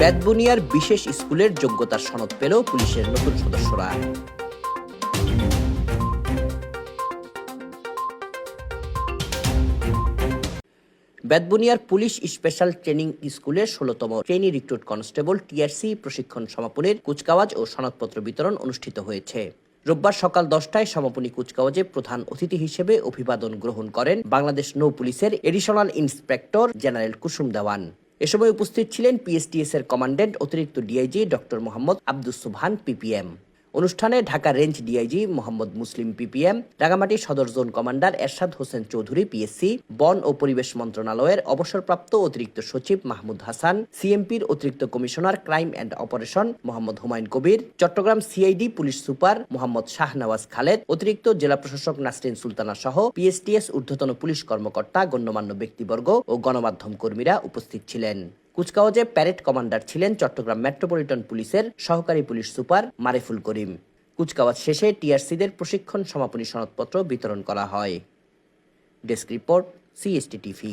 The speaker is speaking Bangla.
বেদবুনিয়ার বিশেষ স্কুলের যোগ্যতার সনদ পেল পুলিশের নতুন সদস্যরা। বেদবুনিয়ার পুলিশ স্পেশাল ট্রেনিং স্কুলের ষোলতম ট্রেনি রিক্রুট কনস্টেবল টিআরসি প্রশিক্ষণ সমাপনের কুচকাওয়াজ ও সনদপত্র বিতরণ অনুষ্ঠিত হয়েছে। রোববার সকাল দশটায় সমাপনী কুচকাওয়াজে প্রধান অতিথি হিসেবে অভিবাদন গ্রহণ করেন বাংলাদেশ নৌ পুলিশের additional inspector general Kusum Dewan. এ সময় উপস্থিত ছিলেন পিএসটিএস এর কমান্ড্যান্ট অতিরিক্ত DIG doctor Mohammad Abdus Subhan PPM অনুষ্ঠানে Dhaka range DIG Mohammad Muslim PPM, Rangamati সদর zone commander Ershad Hossain Chowdhury PSC, বন ও পরিবেশ মন্ত্রণালয়ের অবসরপ্রাপ্ত অতিরিক্ত সচিব মাহমুদ হাসান, সিএমপির অতিরিক্ত commissioner crime and operation Mohammad Humayun Kabir, Chittagong CID police super Mohammad Shahnawaz Khaled, অতিরিক্ত জেলা প্রশাসক নাসরিন সুলতানা সহ পিএসটিএস ঊর্ধ্বতন পুলিশ কর্মকর্তা, গণ্যমান্য ব্যক্তিবর্গ ও গণমাধ্যম কর্মীরা উপস্থিত ছিলেন। কুচকাওয়াজে প্যারেড কমান্ডার ছিলেন চট্টগ্রাম মেট্রোপলিটন পুলিশের সহকারী পুলিশ সুপার মারিফুল করিম। কুচকাওয়াজ শেষে টিআরসিদের প্রশিক্ষণ সমাপনী সনদপত্র বিতরণ করা হয়। Desk report, CST TV.